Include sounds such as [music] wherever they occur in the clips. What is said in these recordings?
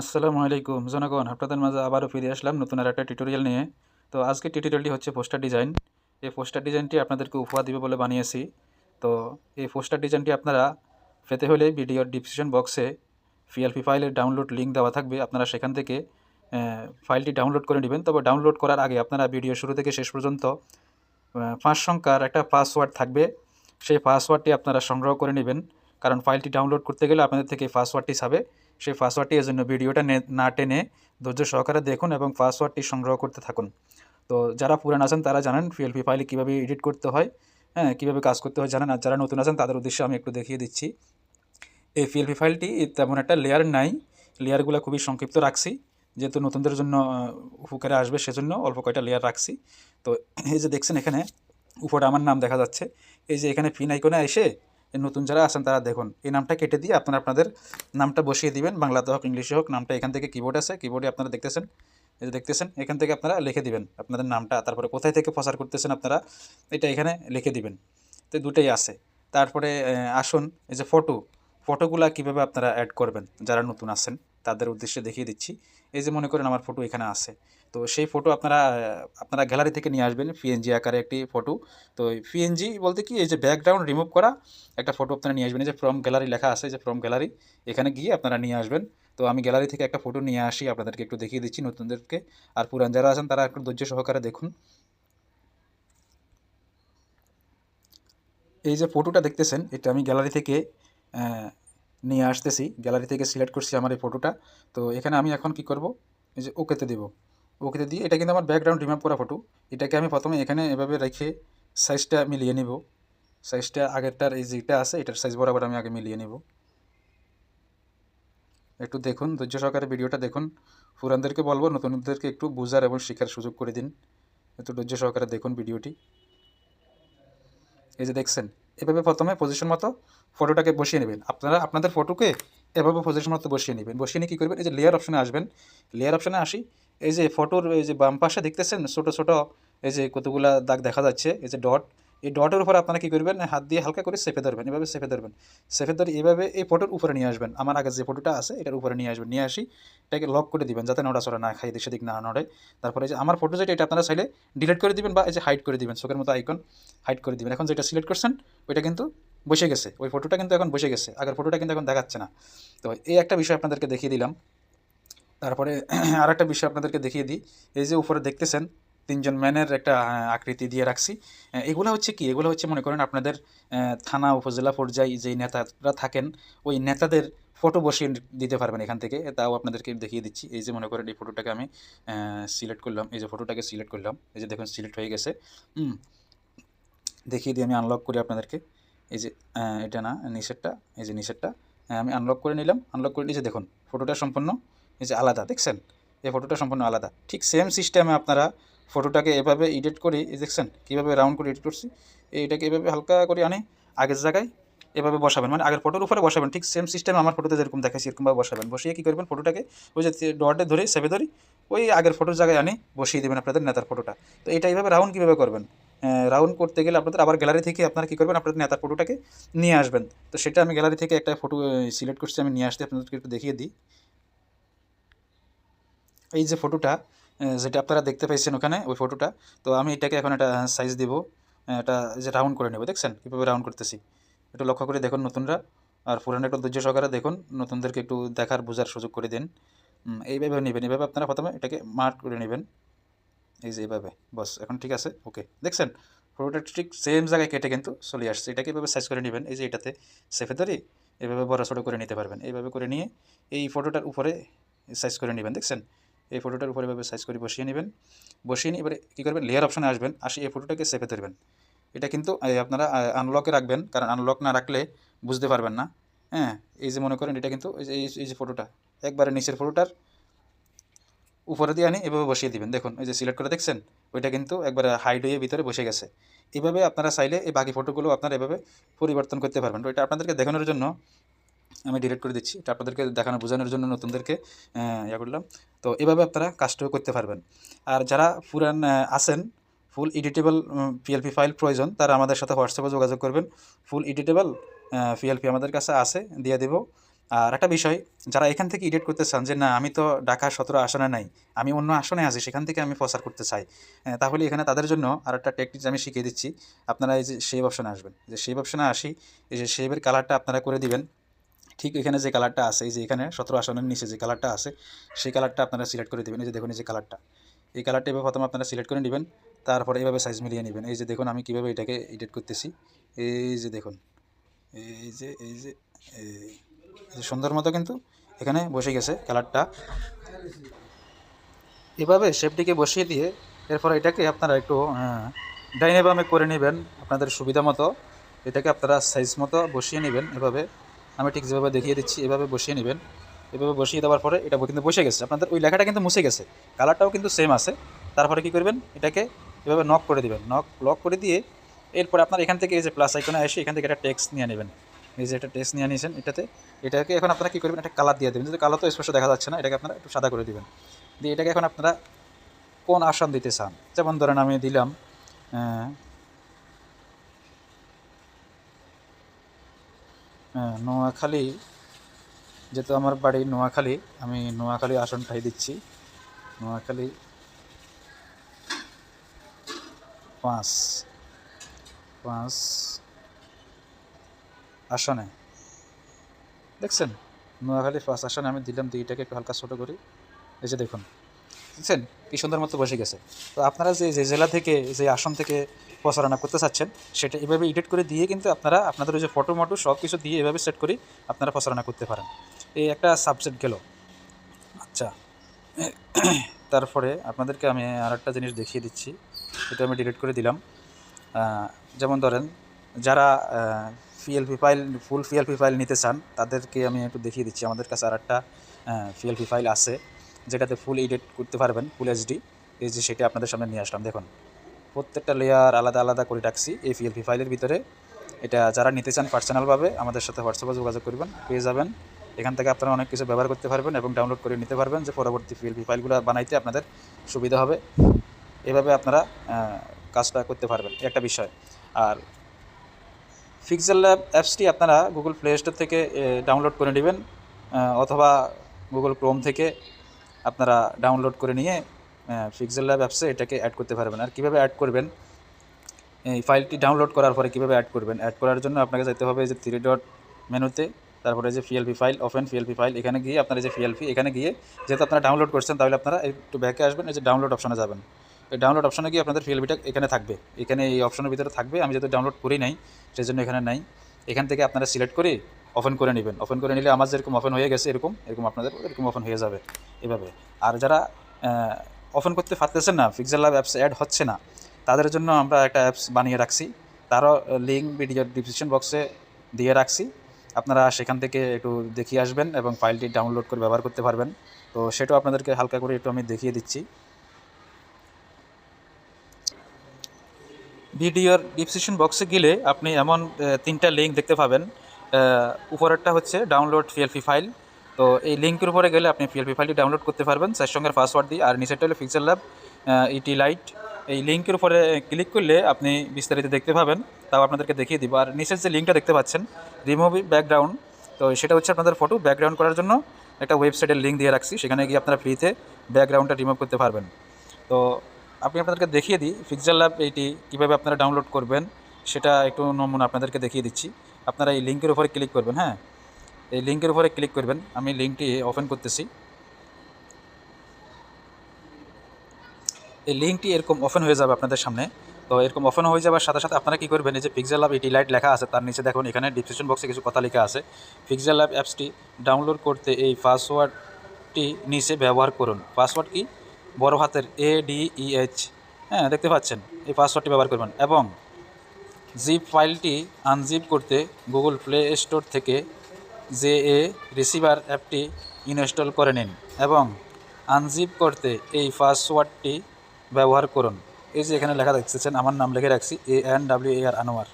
আসসালামু আলাইকুম। জনগণ, আপনাদের মাঝে আবারও ফিরে আসলাম নতুন আর একটা টিউটোরিয়াল নিয়ে। তো আজকে টিউটোরিয়ালটি হচ্ছে পোস্টার ডিজাইন এই পোস্টার ডিজাইনটি আপনাদেরকে উপহার দিবে বলে বানিয়েছি। তো এই পোস্টার ডিজাইনটি আপনারা পেতে হলে ভিডিওর ডিসক্রিপশন বক্সে পিএলপি ফাইলের ডাউনলোড লিঙ্ক দেওয়া থাকবে। আপনারা সেখান থেকে ফাইলটি ডাউনলোড করে নেবেন। তবে ডাউনলোড করার আগে আপনারা ভিডিও শুরু থেকে শেষ পর্যন্ত পাঁচ সংখ্যার একটা পাসওয়ার্ড থাকবে। সেই পাসওয়ার্ডটি আপনারা সংগ্রহ করে নেবেন। কারণ ফাইলটি ডাউনলোড করতে গেলে আপনাদের থেকে পাসওয়ার্ডটি চাবে সেই পাসওয়ার্ডটি এর জন্য ভিডিওটা নে- টেনে ধৈর্য সহকারে দেখুন এবং পাসওয়ার্ডটি সংগ্রহ করতে থাকুন। তো যারা পুরান আছেন তারা জানেন পিএলপি ফাইলে কীভাবে এডিট করতে হয় হ্যাঁ কীভাবে কাজ করতে হয় জানেন, আর যারা নতুন আছেন তাদের উদ্দেশ্যে আমি একটু দেখিয়ে দিচ্ছি। এই পিএলপি ফাইলটি তেমন একটা লেয়ার নাই লেয়ারগুলো খুবই সংক্ষিপ্ত রাখছি, যেহেতু নতুনদের জন্য উপকারে আসবে সেজন্য অল্প কয়টা লেয়ার রাখছি। তো এই যে দেখছেন এখানে, উপরে আমার নাম দেখা যাচ্ছে, এই যে এখানে পিন আইকনে এসে নতুন যারা আছেন তারা দেখুন, এই নামটা কেটে দিয়ে আপনারা আপনাদের নামটা বসিয়ে দিবেন বাংলাতে হোক ইংলিশে হোক, নামটা এখান থেকে কিবোর্ড আছে কিবোর্ডে আপনারা দেখতেছেন, এই দেখতেছেন, এখান থেকে আপনারা লিখে দিবেন আপনাদের নামটা, তারপরে কোথায় থেকে প্রচার করতেছেন আপনারা, এটা এখানে লিখে দিবেন। তো দুটোই আছে। তারপরে আসুন, এই যে ফটো ফটোগুলা কীভাবে আপনারা অ্যাড করবেন, যারা নতুন আছেন। তাদের উদ্দেশ্যে দেখিয়ে দিচ্ছি। এই যে মনে করেন আমার ফটো এখানে আছে। তো সেই ফটো আপনারা আপনারা গ্যালারি থেকে নিয়ে আসবেন পিএনজি আকারে একটি ফটো। তো পিএনজি বলতে কি, এই যে ব্যাকগ্রাউন্ড রিমুভ করা, একটা ফটো আপনারা নিয়ে আসবেন। এই যে ফ্রম গ্যালারি লেখা আছে যে ফ্রম গ্যালারি এখানে গিয়ে আপনারা নিয়ে আসবেন। তো আমি গ্যালারি থেকে একটা ফটো নিয়ে আসি, আপনাদেরকে একটু দেখিয়ে দিচ্ছি নতুনদেরকে। আর পুরান যারা আছেন, তারা একটু ধৈর্য সহকারে দেখুন। এই যে ফটোটা দেখতেছেন, এটা আমি গ্যালারি থেকে নিয়ে আসতেছি গ্যালারি থেকে সিলেক্ট করছি আমার এই ফটোটা তো এখানে আমি এখন কি করব? এই যে ওকেতে দেব। ওকেতে দিয়ে, এটা কিন্তু আমার ব্যাকগ্রাউন্ড রিমুভ করা ফটো এটাকে আমি প্রথমে এখানে এভাবে রেখে সাইজটা মিলিয়ে নেব। সাইজটা আগেরটার এই যেটা আছে, এটার সাইজ বরাবর আমি আগে মিলিয়ে নেব। একটু দেখুন, ধৈর্য সহকারে ভিডিওটা দেখুন। পুরানদেরকে বলব, নতুনদেরকে একটু বোঝার এবং শেখার সুযোগ করে দিন। একটু ধৈর্য সহকারে দেখুন ভিডিওটি। এই যে দেখছেন, এভাবে প্রথমে পজিশন মতো ফটোটাকে বসিয়ে নেবেন। আপনারা আপনাদের ফটোকে এভাবে পজিশন মতো বসিয়ে নেবেন। বসিয়ে নিয়ে কী করবেন? এই যে লেয়ার অপশানে আসবেন। লেয়ার অপশানে আসি। এই যে ফটোর এই যে বাম পাশে দেখতেছেন? ছোটো ছোটো এই যে কতগুলা দাগ দেখা যাচ্ছে, এই যে ডট এই ডটের উপর আপনারা কী করবেন? হাত দিয়ে হালকা করে সেফে ধরবেন, এভাবে সেফে ধরবেন। সেফে ধরে এভাবে এই ফটোর উপরে নিয়ে আসবেন। আমার আগে যে ফটোটা আছে, এটার উপরে নিয়ে আসবেন। নিয়ে আসি, এটাকে লক করে দিবেন যাতে নড়া নড়াচড়া না খাই সেদিক না নড়ে। তারপরে এই যে আমার ফটো যেটা, এটা আপনারা চাইলে ডিলিট করে দিবেন বা এই যে হাইড করে দিবেন। চোখের মতো আইকন হাইড করে দিবেন। এখন যেটা সিলেক্ট করছেন, ওইটা কিন্তু বসে গেছে। ওই ফটোটা কিন্তু এখন বসে গেছে। আগের ফটোটা কিন্তু এখন দেখাচ্ছে না। তো এই একটা বিষয় আপনাদেরকে দেখিয়ে দিলাম। তারপরে [clears throat] আর একটা বিষয় আপনাদেরকে দেখিয়ে দিই। এই যে উপরে দেখতেছেন, তিনজন ম্যানের একটা আকৃতি দিয়ে রাখছি। এগুলো হচ্ছে কি? এগুলো হচ্ছে মনে করেন আপনাদের থানা, উপজেলা পর্যায়ে যেই নেতারা থাকেন, ওই নেতাদের ফটো বসিয়ে দিতে পারবেন এখান থেকে। তাও আপনাদেরকে দেখিয়ে দিচ্ছি। এই যে মনে করেন এই ফটোটাকে আমি সিলেক্ট করলাম। এই যে ফটোটাকে সিলেক্ট করলাম। এই যে দেখুন সিলেক্ট হয়ে গেছে। দেখিয়ে দিই, আমি আনলক করি আপনাদেরকে। এই যে এটা না নিচেরটা এই যে নিচেরটা আমি আনলক করে নিলাম আনলক করে নিয়ে যে দেখুন ফটোটা সম্পূর্ণ, এই যে আলাদা, দেখছেন? এই ফটোটা সম্পূর্ণ আলাদা। ঠিক সেম সিস্টেমে আপনারা ফটোটাকে এভাবে এডিট করে দেখছেন, কীভাবে রাউন্ড করে এডিট করছি, এইটাকে এভাবে হালকা করে আনে, আগের জায়গায় এভাবে বসাবেন মানে আগের ফটোর উপরে বসাবেন, ঠিক সেম সিস্টেমে আমার ফটোতে যেরকম দেখাচ্ছি এরকমভাবে বসাবেন। বসিয়ে কী করবেন ফটোটাকে ওই যে ডটে ধরে সেভে ধরি, ওই আগের ফটোর জায়গায় আনে, বসিয়ে দেবেন আপনাদের নেতার ফটোটা তো এটা এইভাবে রাউন্ড কীভাবে করবেন? রাউন্ড করতে গেলে আপনাদের আবার গ্যালারি থেকে আপনারা কী করবেন? আপনাদের নেতার ফটোটাকে নিয়ে আসবেন। তো সেটা আমি গ্যালারি থেকে একটা ফটো সিলেক্ট করছি, আমি নিয়ে আসতে আপনাদেরকে একটু দেখিয়ে দিই। এই যে ফটোটা যেটা আপনারা দেখতে পাইছেন ওখানে, ওই ফটোটা তো আমি এটাকে এখন একটা সাইজ দিব এটা যে রাউন্ড করে নেব, দেখছেন? কীভাবে রাউন্ড করতেছি? একটু লক্ষ্য করে দেখুন নতুনরা, আর পুরানো একটু ধৈর্য সহকারে দেখুন, নতুনদেরকে একটু দেখার, বোঝার সুযোগ করে দিন। এইভাবে নেবেন, এইভাবে আপনারা প্রথমে এটাকে মার্ক করে নেবেন। এই যে এইভাবে, বস, এখন ঠিক আছে? ওকে দেখছেন? ফটোটা ঠিক সেম জায়গায় কেটে কিন্তু চলে আসছে। এটাকে এভাবে সাইজ করে নেবেন। এই যে এটাতে সেফে ধরে এভাবে বড় করে নিতে পারবেন। এইভাবে করে নিয়ে এই ফটোটার উপরে সাইজ করে নেবেন। দেখছেন? এই ফটোটার উপরে এভাবে সাইজ করে বসিয়ে নেবেন। বসিয়ে নিয়ে এবারে কী করবেন? লেয়ার অপশানে আসবেন। আসি এই ফটোটাকে সেফে ধরবেন। এটা কিন্তু আপনারা আনলকে রাখবেন। কারণ আনলক না রাখলে বুঝতে পারবেন না। হ্যাঁ? এই যে মনে করেন, এটা কিন্তু এই যে ফটোটা একবারে নিচের ফটোটার উপরে দিয়ে আনি, এভাবে বসিয়ে দিবেন। দেখুন, এই যে সিলেক্ট করে দেখছেন, ওইটা কিন্তু একবারে হাইড হয়ে ভিতরে বসে গেছে। এভাবে আপনারা চাইলে এই বাকি ফটোগুলো আপনারা এভাবে পরিবর্তন করতে পারবেন। এটা আপনাদেরকে দেখানোর জন্য আমি ডিলিট করে দিচ্ছি। এটা আপনাদেরকে দেখানো, বোঝানোর জন্য নতুনদেরকে ইয়া করলাম। তো এভাবে আপনারা কাজটাও করতে পারবেন। আর যারা পুরান আছেন ফুল এডিটেবল পিএলপি ফাইল প্রয়োজন, তারা আমাদের সাথে হোয়াটসঅ্যাপে যোগাযোগ করবেন। ফুল এডিটেবল পিএলপি আমাদের কাছে আছে, দিয়ে দেব। আর একটা বিষয়, যারা এখান থেকে এডিট করতে চান যে, না, আমি তো ঢাকা সতেরো আসনে নাই, আমি অন্য আসনে আছি, সেখান থেকে আমি প্রচার করতে চাই তাহলে এখানে তাদের জন্য আর একটা টেকনিক আমি শিখিয়ে দিচ্ছি, আপনারা এই যে সেভ অপশনে আসবেন। যে সেভ অপশনে আসি, এই যে সেভের কালারটা আপনারা করে দিবেন। ঠিক এখানে যে কালারটা আছে, এই যে এখানে সতেরো আসনের নিচে যে কালারটা আছে, সেই কালারটা আপনারা সিলেক্ট করে দেবেন। এই যে দেখুন এই যে কালারটা এই কালারটা এভাবে প্রথমে আপনারা সিলেক্ট করে নেবেন, তারপরে এইভাবে সাইজ মিলিয়ে নেবেন। এই যে দেখুন আমি কীভাবে এটাকে এডিট করতেছি, এই যে দেখুন, এই যে এই যে, এই সুন্দর মতো কিন্তু এখানে বসে গেছে কালারটা এভাবে শেপটিকে বসিয়ে দিয়ে এরপর এটাকে আপনারা একটু আহ, ডাইনে বামে করে নেবেন আপনাদের সুবিধা মতো। এটাকে আপনারা সাইজ মতো বসিয়ে নেবেন এভাবে। আমি ঠিক যেভাবে দেখিয়ে দিচ্ছি এভাবে বসিয়ে নেবেন। এভাবে বসিয়ে দেওয়ার পরে এটা কিন্তু বসে গেছে। আপনাদের ওই লেখাটা কিন্তু মুছে গেছে। কালারটাও কিন্তু সেম আছে। তারপরে কি করবেন? এটাকে এভাবে নক করে দিবেন। নক লক করে দিয়ে এরপরে আপনার এখান থেকে এই যে প্লাস আইকনে এসে এখান থেকে একটা টেক্সট নিয়ে নেবেন। এই যে একটা টেস্ট নিয়ে নিয়েছেন এটাতে। এটাকে এখন আপনারা কী করবেন, একটা কালার দিয়ে দেবেন। যদি কালার তো স্পষ্ট দেখা যাচ্ছে না, এটাকে আপনারা একটু সাদা করে দিবেন। দিয়ে এটাকে এখন আপনারা কোন আসন দিতে চান? যেমন ধরেন আমি দিলাম নোয়াখালী, যেহেতু আমার বাড়ি নোয়াখালী, আমি নোয়াখালী আসনটাই দিচ্ছি। নোয়াখালী পাঁচ পাঁচ আসনে। দেখছেন? নোয়াখালী ফার্স্ট আসনে আমি দিলাম, দুইটাকে একটু হালকা ছোটো করি। এই যে দেখুন। দেখছেন? কি সুন্দর মতো বসে গেছে। তো আপনারা যে যে জেলা থেকে, যে আসন থেকে প্রচারণা করতে চাচ্ছেন, সেটা এভাবে এডিট করে দিয়ে কিন্তু আপনারা আপনাদের ওই যে ফটো মটো সব কিছু দিয়ে এভাবে সেট করে আপনারা প্রচারণা করতে পারেন। এই একটা সাবজেক্ট গেল। আচ্ছা। তারপরে আপনাদেরকে আমি আর একটা জিনিস দেখিয়ে দিচ্ছি। এটা আমি ডিলিট করে দিলাম। যেমন ধরেন, যারা PLP file full PLP file নিতে চান, তাদেরকে আমি একটু দেখিয়ে দিচ্ছি। আমাদের কাছে আর একটা পিএলপি ফাইল আছে, যেটাতে ফুল এডিট করতে পারবেন ফুল এইচডি এই যে সেটা আপনাদের সামনে নিয়ে আসলাম। দেখুন, প্রত্যেকটা লেয়ার আলাদা আলাদা করে রাখছি এই পিএলপি ফাইলের ভিতরে। এটা যারা নিতে চান পার্সোনালভাবে আমাদের সাথে হোয়াটসঅ্যাপে যোগাযোগ করবেন, পেয়ে যাবেন। এখান থেকে আপনারা অনেক কিছু ব্যবহার করতে পারবেন এবং ডাউনলোড করে নিতে পারবেন। যে পরবর্তী পিএলপি ফাইলগুলো বানাইতে আপনাদের সুবিধা হবে। এভাবে আপনারা কাজটা করতে পারবেন। একটা বিষয়, আর ফিক্সেল ল্যাব অ্যাপসটি আপনারা গুগল প্লে স্টোর থেকে ডাউনলোড করে নেবেন অথবা গুগল ক্রোম থেকে আপনারা ডাউনলোড করে নিয়ে ফিক্সেল ল্যাব অ্যাপসে এটাকে অ্যাড করতে পারবেন। আর কীভাবে অ্যাড করবেন? এই ফাইলটি ডাউনলোড করার পরে কীভাবে অ্যাড করবেন? অ্যাড করার জন্য আপনাকে যেতে হবে যে থ্রি ডট মেনুতে তারপরে যে PLP file open PLP file এখানে গিয়ে আপনার যে পিএলপি এখানে গিয়ে যেহেতু আপনারা ডাউনলোড করছেন, তাহলে আপনারা একটু ব্যাকে আসবেন, এই যে ডাউনলোড অপশনে যাবেন। ডাউনলোড অপশনে গিয়ে আপনাদের পিএলপিটা এখানে থাকবে। এখানে এই অপশনের ভিতরে থাকবে, আমি যেহেতু ডাউনলোড করি নাই সেই জন্য এখানে নাই। এখান থেকে আপনারা সিলেক্ট করে ওপেন করে নেবেন। ওপেন করে নিলে আমার যেরকম ওপেন হয়ে গেছে এরকম এরকম আপনাদের এরকম ওপেন হয়ে যাবে এভাবে। আর যারা ওপেন করতে পারতেছেন না ফিক্সেল ল্যাব অ্যাপস অ্যাড হচ্ছে না, তাদের জন্য আমরা একটা অ্যাপস বানিয়ে রাখছি। তারও লিঙ্ক ভিডিও ডিসক্রিপশন বক্সে দিয়ে রাখছি। আপনারা সেখান থেকে একটু দেখিয়ে আসবেন এবং ফাইলটি ডাউনলোড করে ব্যবহার করতে পারবেন। তো সেটাও আপনাদেরকে হালকা করে একটু আমি দেখিয়ে দিচ্ছি। ভিডিওর ডিসক্রিপশন বক্সে গেলে আপনি এমন তিনটা লিঙ্ক দেখতে পাবেন। উপরেরটা হচ্ছে ডাউনলোড পিএলপি ফাইল তো এই লিঙ্কের উপরে গেলে আপনি পিএলপি ফাইলটি ডাউনলোড করতে পারবেন। চার সঙ্গে পাসওয়ার্ড দিয়ে। আর নিচেরটা হলো পিক্সেল ল্যাব ইটি লাইট এই লিঙ্কের উপরে ক্লিক করলে আপনি বিস্তারিত দেখতে পাবেন। তাও আপনাদেরকে দেখিয়ে দিব। আর নিচের যে লিঙ্কটা দেখতে পাচ্ছেন রিমুভ ব্যাকগ্রাউন্ড তো সেটা হচ্ছে আপনাদের ফটো ব্যাকগ্রাউন্ড করার জন্য একটা ওয়েবসাইটের লিঙ্ক দিয়ে রাখছি। সেখানে গিয়ে আপনারা ফ্রিতে ব্যাকগ্রাউন্ডটা রিমুভ করতে পারবেন। তো আমি আপনাদেরকে দেখিয়ে দিই পিক্সেল ল্যাব এইটি কীভাবে আপনারা ডাউনলোড করবেন, সেটা একটু নমুনা আপনাদেরকে দেখিয়ে দিচ্ছি। আপনারা এই লিঙ্কের উপরে ক্লিক করবেন হ্যাঁ? এই লিঙ্কের উপরে ক্লিক করবেন, আমি লিঙ্কটি ওপেন করতেছি। এই লিঙ্কটি এরকম ওপেন হয়ে যাবে আপনাদের সামনে। তো এরকম ওপেন হয়ে যাওয়ার সাথে সাথে আপনারা কী করবেন, এই যে পিক্সেল ল্যাব এটি লাইট লেখা আছে, তার নিচে দেখুন, এখানে ডিসক্রিপশন বক্সে কিছু কথা লেখা আছে। পিক্সেল ল্যাব অ্যাপসটি ডাউনলোড করতে এই পাসওয়ার্ডটি নিচে ব্যবহার করুন। পাসওয়ার্ড কি? বড় হাতের এ ডি ই এইচ হ্যাঁ দেখতে পাচ্ছেন, এই পাসওয়ার্ডটি ব্যবহার করবেন। এবং জিপ ফাইলটি আনজিপ করতে গুগল প্লে স্টোর থেকে যে এ রিসিভার অ্যাপটি ইনস্টল করে নিন এবং আনজিপ করতে এই পাসওয়ার্ডটি ব্যবহার করুন। এই যে এখানে লেখা দেখতেছেন, আমার নাম লিখে রাখছি A N W A R Anwar.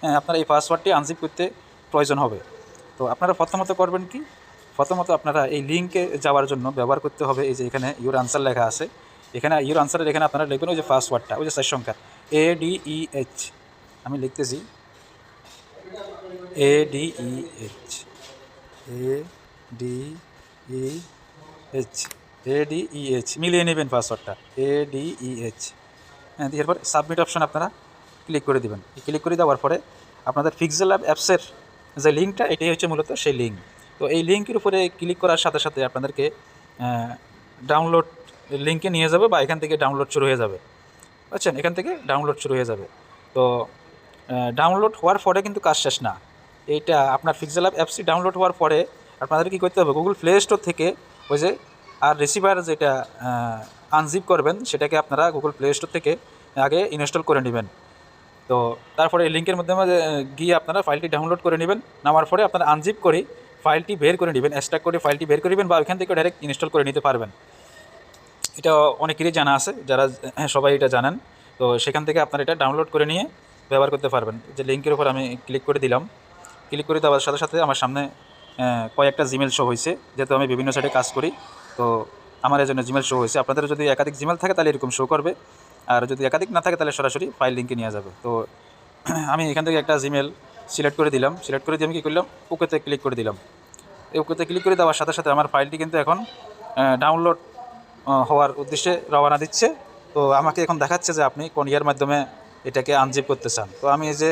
হ্যাঁ আপনার এই পাসওয়ার্ডটি আনজিপ করতে প্রয়োজন হবে। তো আপনারা প্রথমত করবেন কি? প্রথমত আপনারা এই লিঙ্কে যাওয়ার জন্য ব্যবহার করতে হবে এই যে এখানে ইউর আনসার লেখা আছে। এখানে ইউর আনসারের এখানে আপনারা লিখবেন ওই যে পাসওয়ার্ডটা ওই যে চার সংখ্যা এ ডি ই এইচ আমি লিখতেছি। A D E H A D E H A D E H মিলিয়ে নেবেন পাসওয়ার্ডটা এ ডি ই এইচ হ্যাঁ এরপর সাবমিট অপশন আপনারা ক্লিক করে দিবেন। ক্লিক করে দেওয়ার পরে আপনাদের ফিক্সেল অ্যাপ অ্যাপসের যে লিঙ্কটা এটাই হচ্ছে মূলত সেই লিঙ্ক তো এই লিঙ্কের উপরে ক্লিক করার সাথে সাথে আপনাদেরকে ডাউনলোড লিঙ্কে নিয়ে যাবে বা এখান থেকে ডাউনলোড শুরু হয়ে যাবে। বুঝছেন এখান থেকে ডাউনলোড শুরু হয়ে যাবে। তো ডাউনলোড হওয়ার পরে কিন্তু কাজ শেষ না। এইটা আপনার ফিক্সেল অ্যাপ অ্যাপসটি ডাউনলোড হওয়ার পরে আপনাদের কী করতে হবে? গুগল প্লে স্টোর থেকে ওই যে, আর রিসিভার যেটা আনজিপ করবেন, সেটাকে আপনারা গুগল প্লে স্টোর থেকে আগে ইনস্টল করে নেবেন। তো, তারপরে এই লিঙ্কের মাধ্যমে গিয়ে আপনারা ফাইলটি ডাউনলোড করে নেবেন। নামার পরে আপনারা আনজিপ করে ফাইলটি বের করে নেবেন এক্সট্রাক্ট করে ফাইলটি বের করে নেবেন বা ওইখান থেকে ডাইরেক্ট ইনস্টল করে নিতে পারবেন। এটা অনেকেরই জানা আছে যারা হ্যাঁ, সবাই এটা জানেন। তো সেখান থেকে আপনারা এটা ডাউনলোড করে নিয়ে ব্যবহার করতে পারবেন। যে লিঙ্কের উপর আমি ক্লিক করে দিলাম। ক্লিক করে দেওয়ার সাথে সাথে আমার সামনে কয়েকটা জিমেল শো হয়েছে যেহেতু আমি বিভিন্ন সাইটে কাজ করি। তো আমার এই জন্য জিমেল শো হয়েছে। আপনাদের যদি একাধিক জিমেল থাকে তাহলে এরকম শো করবে। আর যদি একাধিক না থাকে তাহলে সরাসরি ফাইল লিঙ্কে নিয়ে যাবে। তো [clears throat] আমি এখান থেকে একটা জিমেল সিলেক্ট করে দিলাম। সিলেক্ট করে দিয়ে আমি কী করলাম? ওকেতে ক্লিক করে দিলাম। এই ওকেতে ক্লিক করে দেওয়ার সাথে সাথে আমার ফাইলটি কিন্তু এখন ডাউনলোড হওয়ার উদ্দেশ্যে রওনা দিচ্ছে। তো আমাকে এখন দেখাচ্ছে যে আপনি কোন ইয়ার মাধ্যমে এটাকে আনজিপ করতে চান। তো আমি এই যে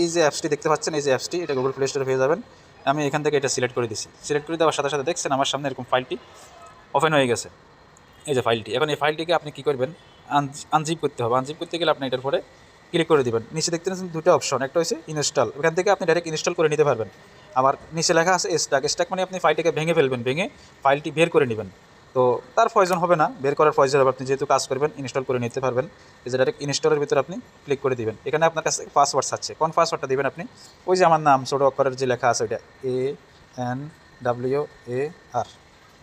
এই যে অ্যাপসটি দেখতে পাচ্ছেন, এই যে অ্যাপসটি এটা গুগল প্লে স্টোরে পেয়ে যাবেন। আমি এখান থেকে এটা সিলেক্ট করে দিছি। সিলেক্ট করে দেওয়ার সাথে সাথে দেখছেন আমার সামনে এরকম ফাইলটি ওপেন হয়ে গেছে। এই যে ফাইলটি এখন এই ফাইলটিকে আপনি কী করবেন? আনজিপ করতে হবে। আনজিপ করতে গেলে আপনি এটার পরে ক্লিক করে দিবেন। নিচে দেখতে পাচ্ছেন দুটো অপশন একটা হচ্ছে ইনস্টল ওখান থেকে আপনি ডাইরেক্ট ইনস্টল করে নিতে পারবেন। আমার নিচে লেখা আছে স্টাক স্টাক মানে আপনি ফাইলটিকে ভেঙে ফেলবেন, ভেঙে ফাইলটি বের করে নেবেন। তো তার প্রয়োজন হবে না, বের করার প্রয়োজন হবে। আপনি যেহেতু কাজ করবেন ইনস্টল করে নিতে পারবেন। এই যে ডাইরেক্ট ইনস্টলের ভিতরে আপনি ক্লিক করে দিবেন। এখানে আপনার কাছে পাসওয়ার্ড আছে। কোন পাসওয়ার্ডটা দেবেন আপনি? ওই যে আমার নাম ছোট অক্ষরের যে লেখা আছে ওইটা। এ এন ডাব্লিউ এ আর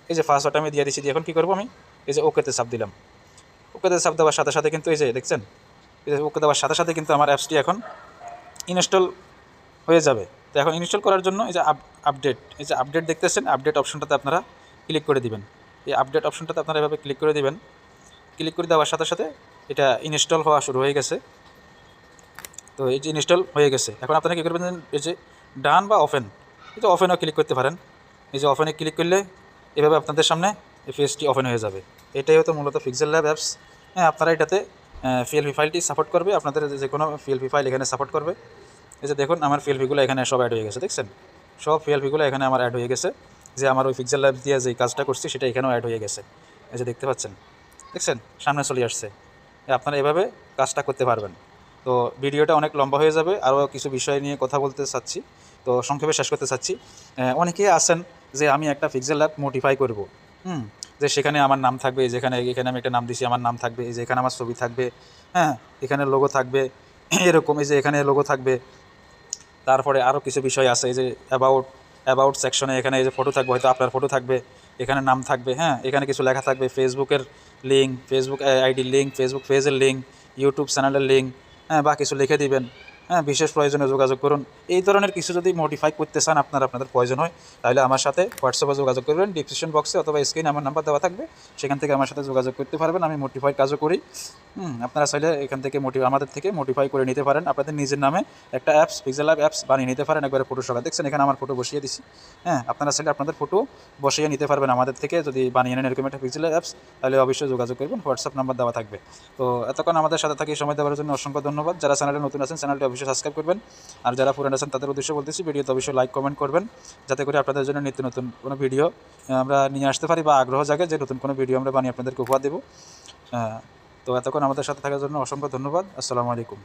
এই যে পাসওয়ার্ডটা আমি দিয়ে দিচ্ছি এখন কী করব আমি? এই যে ওকেতে চাপ দিলাম। ওকেতে চাপ দেওয়ার সাথে সাথে কিন্তু এই যে দেখছেন ওকে দেওয়ার সাথে সাথে কিন্তু আমার অ্যাপসটি এখন ইনস্টল হয়ে যাবে। তো এখন ইনস্টল করার জন্য এই যে আপডেট, এই যে আপডেট দেখতেছেন, আপডেট অপশনটাতে আপনারা ক্লিক করে দিবেন। এই আপডেট অপশনটাতে আপনারা এভাবে ক্লিক করে দিবেন। ক্লিক করে দেওয়ার সাথে সাথে এটা ইনস্টল হওয়া শুরু হয়ে গেছে। তো এই যে ইনস্টল হয়ে গেছে। এখন আপনারা কী করবেন, এই যে ডান বা ওপেন এই যে ওপেনও ক্লিক করতে পারেন। এই যে ওপেনে ক্লিক করলে এভাবে আপনাদের সামনে এই পেজটি ওপেন হয়ে যাবে। এটাই হতো মূলত পিক্সেল ল্যাব অ্যাপস হ্যাঁ আপনারা এটাতে পিএলপি ফাইলটি সাপোর্ট করবে, আপনাদের যে কোনো পিএলপি ফাইল এখানে সাপোর্ট করবে। এই যে দেখুন, আমার পিএলপিগুলো এখানে সব অ্যাড হয়ে গেছে, দেখছেন? সব পিএলপিগুলো এখানে আমার অ্যাড হয়ে গেছে, যে আমার ওই পিক্সেল ল্যাব দিয়ে যে কাজটা করছি, সেটা এখানেও অ্যাড হয়ে গেছে। এই যে দেখতে পাচ্ছেন? দেখছেন? সামনে চলে আসছে। আপনারা এভাবে কাজটা করতে পারবেন। তো ভিডিওটা অনেক লম্বা হয়ে যাবে, আরও কিছু বিষয় নিয়ে কথা বলতে চাচ্ছি। তো সংক্ষেপে শেষ করতে চাচ্ছি। অনেকেই আছেন যে আমি একটা পিক্সেল অ্যাপ মোটিফাই করব। হুম? যে সেখানে আমার নাম থাকবে যেখানে, এখানে আমি একটা নাম দিছি, আমার নাম থাকবে, এই যে এখানে আমার ছবি থাকবে হ্যাঁ এখানে লোগো থাকবে, এরকম, এই যে এখানে লোগো থাকবে। তারপরে আরও কিছু বিষয় আছে, এই যে অ্যাবাউট অ্যাবাউট সেকশনে এখানে এই যে ফটো থাকবে, হয়তো আপনার ফটো থাকবে, এখানে নাম থাকবে হ্যাঁ এখানে কিছু লেখা থাকবে ফেসবুকের লিঙ্ক ফেসবুক আইডির লিঙ্ক ফেসবুক পেজের লিঙ্ক ইউটিউব চ্যানেলের লিঙ্ক হ্যাঁ বা কিছু লিখে দিবেন। হ্যাঁ বিশেষ প্রয়োজনে যোগাযোগ করুন। এই ধরনের কিছু যদি মডিফাই করতে চান আপনার, আপনাদের প্রয়োজন হয়, তাহলে আমার সাথে হোয়াটসঅ্যাপে যোগাযোগ করবেন ডিসক্রিপশন বক্সে অথবা স্ক্রিনে আমার নাম্বার দেওয়া থাকবে। সেখান থেকে আমার সাথে যোগাযোগ করতে পারবেন, আমি মোটিফাই কাজও করি। আপনারা চাইলে এখান থেকে মোটিভ আমাদের থেকে মোটিফাই করে নিতে পারেন। আপনাদের নিজের নামে একটা অ্যাপস পিক্সেল অ্যাপ অ্যাপস বানিয়ে নিতে পারেন, একবারে ফটো সকাল দেখছেন, এখানে আমার ফটো বসিয়ে দিছি। হ্যাঁ আপনারা চাইলে আপনাদের ফটো বসিয়ে নিতে পারবেন আমাদের থেকে, যদি বানিয়ে নেন এরকম একটা পিক্সেল অ্যাপস তাহলে অবশ্যই যোগাযোগ করবেন হোয়াটসঅ্যাপ নাম্বার দেওয়া থাকবে। তো এতক্ষণ আমাদের সাথে থাকি, সময় দেওয়ার জন্য অসংখ্য ধন্যবাদ। যারা চ্যানেলে নতুন আছেন চ্যানেলটি অবশ্যই সাবস্ক্রাইব করবেন। আর যারা পুরান আছেন, তাদের উদ্দেশ্যে বলতেছি, ভিডিওতে অবশ্যই লাইক কমেন্ট করবেন, যাতে করে আপনাদের জন্য নিত্য নতুন কোনো ভিডিও আমরা নিয়ে আসতে পারি বা আগ্রহ জাগে যে নতুন কোনো ভিডিও আমরা বানিয়ে আপনাদেরকে উপহার দেবো। তো এতক্ষণ আমাদের সাথে থাকার জন্য অসংখ্য ধন্যবাদ। আসসালামু আলাইকুম।